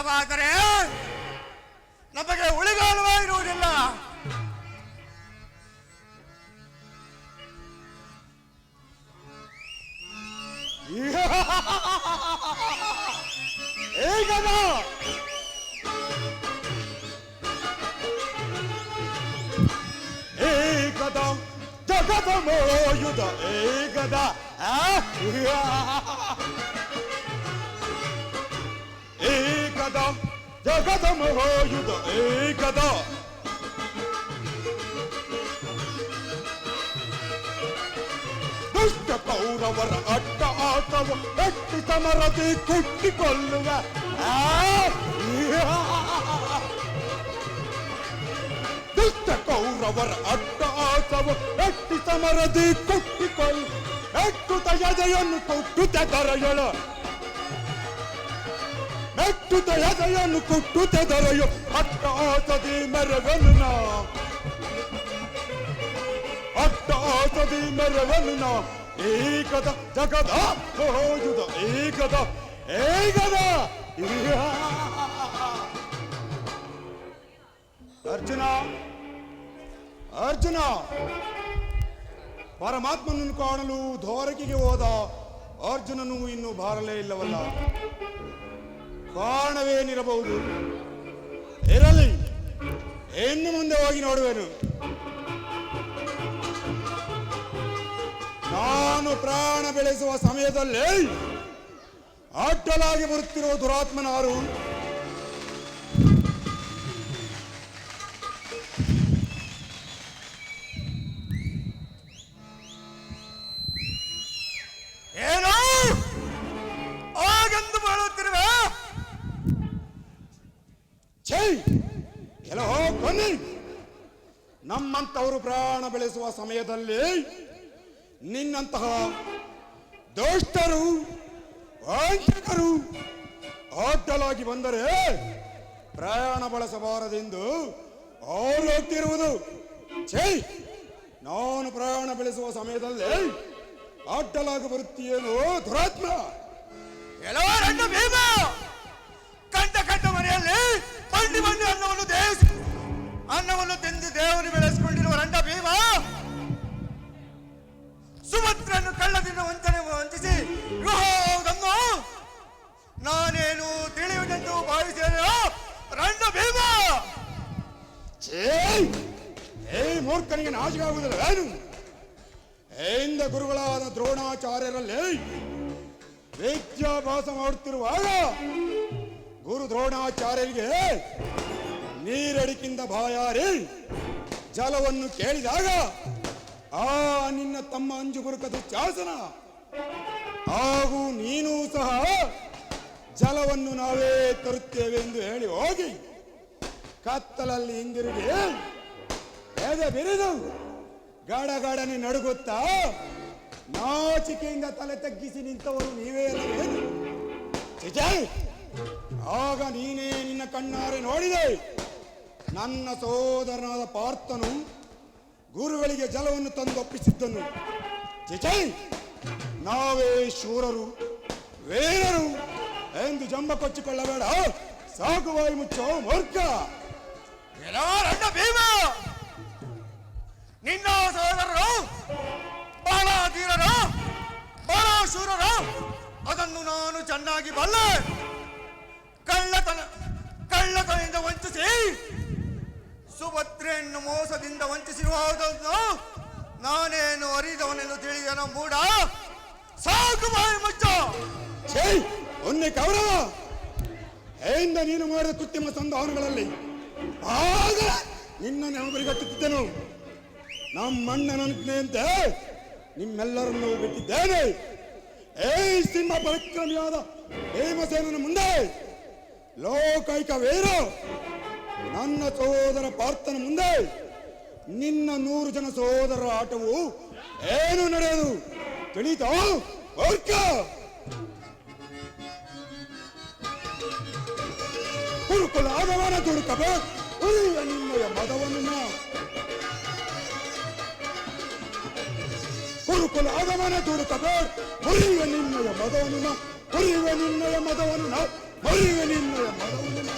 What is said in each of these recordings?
ಹಾಗಾದರೆ ನಮಗೆ ಉಳಿಗಾಲವೇ ಇರುವುದಿಲ್ಲ ಈಗದ ಏಕದ ಜಗದ ಮೋಯುಧ ಏಕದ ಆ? ಏಕದ ಜಗದ ಮೋಯುಧ ಏಕದ ದುಷ್ಟ ಕೌರವರ ಅಡ್ಡ ಆಟವ ಎಟ್ಟಿ ಸಮರದಿ ಕುಟ್ಟಿಕೊಳ್ಳುವ ಆ? ದುಷ್ಟ ಕೌರವರ ಅಡ್ಡ ಆಟವ ಎಟ್ಟಿ ಸಮರದಿ ಕುಟ್ಟಿಕೊಳ್ಳು ಎಟ್ಟುತ ಎದೆಯನ್ನು ಕೊಟ್ಟುತ್ತ ದರಯಳ ಎಟ್ಟುತ ಎದೆಯನ್ನು ಕೊಟ್ಟುತ್ತ ದರಯು ಅಡ್ಡ ಆಟದಿ ಮೆರವನು ನಾ ಅಟ್ಟಾಸದಿ ಮೆರವನ್ನ ಏಕದ ಜಗದ ಹೋಯುದ ಏಕದ ಏಕದ ಇಯಾ. ಅರ್ಜುನ ಅರ್ಜುನ ಪರಮಾತ್ಮನನ್ನು ಕಾಣಲು ದ್ವಾರಕಿಗೆ ಹೋದ ಅರ್ಜುನನು ಇನ್ನು ಬಾರಲೇ ಇಲ್ಲವಲ್ಲ ಕಾರಣವೇನಿರಬಹುದು? ಇರಲಿ. ಇನ್ನು ಮುಂದೆ ಹೋಗಿ ನೋಡುವೆನು. ನಾನು ಪ್ರಾಣ ಬೆಳೆಸುವ ಸಮಯದಲ್ಲೇ ಅಡ್ಡಲಾಗಿ ಬರುತ್ತಿರುವ ದುರಾತ್ಮನಾರು ಬನ್ನಿ. ನಮ್ಮಂತವರು ಪ್ರಾಣ ಬೆಳೆಸುವ ಸಮಯದಲ್ಲಿ ನಿನ್ನಂತಹ ದುಷ್ಟರು, ವಂಚಕರು ಅಡ್ಡಲಾಗಿ ಬಂದರೆ ಪ್ರಯಾಣ ಬಳಸಬಾರದೆಂದು ಹೋಗ್ತಿರುವುದು ಛೇ, ನಾನು ಪ್ರಯಾಣ ಬೆಳೆಸುವ ಸಮಯದಲ್ಲಿ ಅಡ್ಡಲಾಗಿ ಬರುತ್ತೀಯೇನೋ ದುರಾತ್ಮ. ಭೀಮ. ಕಂಡ ಕಂಡ ಮನೆಯಲ್ಲಿ ಬಂಡಿ ಬಂಡಿ ಅನ್ನವನ್ನು ದೇವಿಸಿ ಅನ್ನವನ್ನು ತಿಂದು ದೇವರು ಬೆಳೆಸಿಕೊಂಡಿರುವ ರಂಡ ಭೀಮ, ಸುಮತ್ರನ್ನು ಕಳ್ಳದಿಂದ ವಂಚನೆ ವಂಚಿಸಿ ನಾನೇನು ತಿಳಿಯುವುದೆಂದು ಭಾವಿಸಿದ ರಂಡ ಭೀಮ! ಏಯ್! ಮೂರ್ಖನಿಗೆ ಮೂರ್ಖನಿಗೆ ನಾಚಿಕಾಗುವುದಿಲ್ಲ. ಏನು? ಇಂದ ಗುರುಗಳಾದ ದ್ರೋಣಾಚಾರ್ಯರಲ್ಲಿ ವಿದ್ಯಾಭ್ಯಾಸ ಮಾಡುತ್ತಿರುವಾಗ ಗುರು ದ್ರೋಣಾಚಾರ್ಯರಿಗೆ ನೀರಡಿಕಿಂದ ಬಾಯಾರಿ. ಜಲವನ್ನು ಕೇಳಿದಾಗ, ಆ, ನಿನ್ನ ತಮ್ಮ ಅಂಜುಬುರುಕದ ಚಾಸನ. ಹಾಗೂ ನೀನು ಸಹ ಜಲವನ್ನು ನಾವೇ ತರುತ್ತೇವೆ ಎಂದು ಹೇಳಿ ಹೋಗಿ, ಕತ್ತಲಲ್ಲಿ ಹಿಂದಿರುಗಿ, ಎದೆ ಬಿರಿದು, ಗಾಡಗಾಡನೆ ನಡುಗುತ್ತಾ, ನಾಚಿಕೆಯಿಂದ ತಲೆ ತಗ್ಗಿಸಿ ನಿಂತವರು ನೀವೇ ಅಲ್ಲವೇನು ಆಗ ನೀನೇ ನಿನ್ನ ಕಣ್ಣಾರೆ ನೋಡಿದೆ. ನನ್ನ ಸಹೋದರನಾದ ಪಾರ್ಥನು ಗುರುಗಳಿಗೆ ಜಲವನ್ನು ತಂದು ಒಪ್ಪಿಸಿದ್ದನು. ಚೇಚೈ ನಾವೇ ಶೂರರು, ವೀರರು ಎಂದು ಜಂಬ ಕೊಚ್ಚಿಕೊಳ್ಳಬೇಡ. ಸಾಕು ಬಾಯಿ ಮುಚ್ಚೋ, ಮೂರ್ಖ. ಭೀಮ. ನಿನ್ನ ಸಹೋದರರು, ಬಹಳ ಧೀರರು, ಬಹಳ ಶೂರರು. ಅದನ್ನು ನಾನು ಚೆನ್ನಾಗಿ ಬಲ್ಲೆ. ಕಳ್ಳತನ, ಕಳ್ಳತನದಿಂದ ವಂಚಿಸಿ ಸುಭದ್ರೆಯನ್ನು ಮೋಸದಿಂದ ವಂಚಿಸಿರುವುದನ್ನು ನಾನೇನು ಅರಿದವನೆಂದು ತಿಳಿಯನ ಮೂಡ. ಸಾಕು ಬಾಯಿ ಮುಚ್ಚ. ಒನ್ನೆ ಕೌರವ. ಹೇಯಿಂದ ನೀನು ಮಾಡಿದ ಕೃತ್ರಿಮ ಸಂಧಾನಗಳಲ್ಲಿ ಆಗ ನಿನ್ನ ನೆನಪರಿಗಟ್ಟುತ್ತಿದ್ದೆನು ನಮ್ಮಣ್ಣನಂತೆ ನಿಮ್ಮೆಲ್ಲರನ್ನು ಬಿಟ್ಟಿದ್ದೇನೆ. ಏ ಸಿಂಹ ಪರಾಕ್ರಮಿಯಾದ ಹೇಮಸೇನ ಮುಂದೆ ಲೋಕೈಕ ವೀರ. ನನ್ನ ಸಹೋದರ ಪ್ರಾರ್ಥನೆ ಮುಂದೆ ನಿನ್ನ ನೂರು ಜನ ಸಹೋದರರ ಆಟವು ಏನು ನಡೆಯದು ತಿಳಿತಾ ಓರ್ಕ ಗುರುಕುಲ ಆಗಮನ ತುಡುಕಬೇ ಉರಿಯ ನಿನ್ನಯ ಮದವನ್ನು ಗುರುಕುಲ ಆಗಮನ ತುಡುಕಬೇ ಉರಿಯ ನಿನ್ನಯ ಮದವನ್ನು ಉರಿಯುವ ನಿನ್ನಯ ಮದವನ್ನು ಮರಿಯುವ ನಿನ್ನಯ ಮದವನ್ನು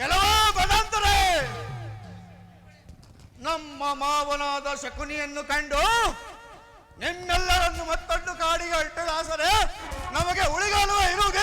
ಕೆಲವ ಬಡಂತರೆ ನಮ್ಮ ಮಾವನಾದ ಶಕುನಿಯನ್ನು ಕಂಡು ನಿಮ್ಮೆಲ್ಲರನ್ನು ಮತ್ತೊಂದು ಕಾಡಿಗೆ ಅಟ್ಟದಾಸರೆ ನಮಗೆ ಉಳಿಗಾಲುವ ಇರುವುದಿಲ್ಲ